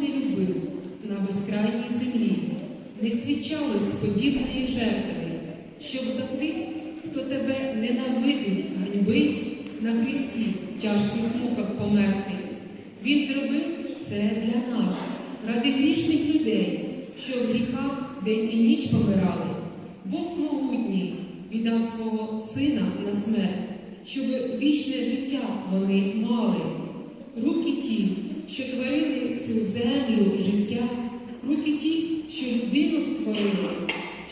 не любив на безкрайній землі, не свідчалось подібної жертви, щоб за тим, хто тебе ненавидить, ганьбить, на хресті тяжких муках померти. Він зробив це для нас, ради грішних людей, що в гріхах день і ніч помирали. Бог могутній віддав свого сина на смерть, щоб вічне життя вони мали землю життя, руки ті, що людину створили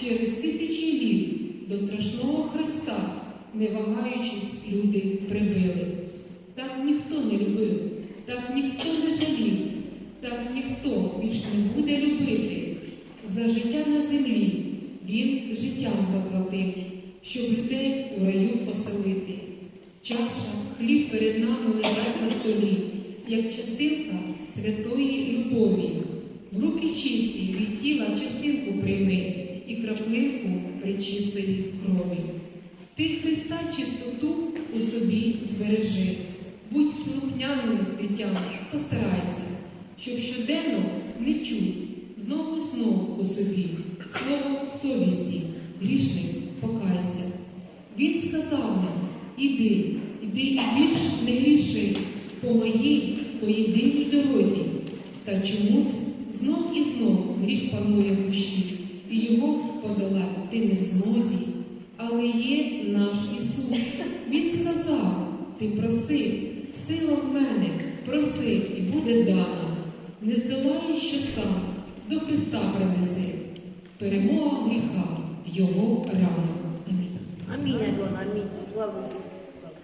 через тисячі літ до страшного Христа, не вагаючись, люди прибили. Так ніхто не любив, так ніхто не жалів, так ніхто більш не буде любити. За життя на землі він життям заплатив, щоб людей у раю поселити. Чаша, хліб перед нами лежать на столі, як частинка святої любові. В руки чисті від тіла частинку прийми і краплинку причистої крові. Ти Христа чистоту у собі збережи. Будь слухняним дитям, постарайся, щоб щоденно не чуть знову знову у собі слово совісті, грішник покайся. Він сказав нам, іди, іди і більш не гріши по моїй поєдиній дорозі. Та чомусь знов і знов гріх панує в душі, і його подолати ти не змозі. Але є наш Ісус. Він сказав, ти проси, сила в мене, проси, і буде дана. Не здолаєш, що сам до Христа принеси. Перемога гріха в його ранах. Амінь. Амінь, амінь.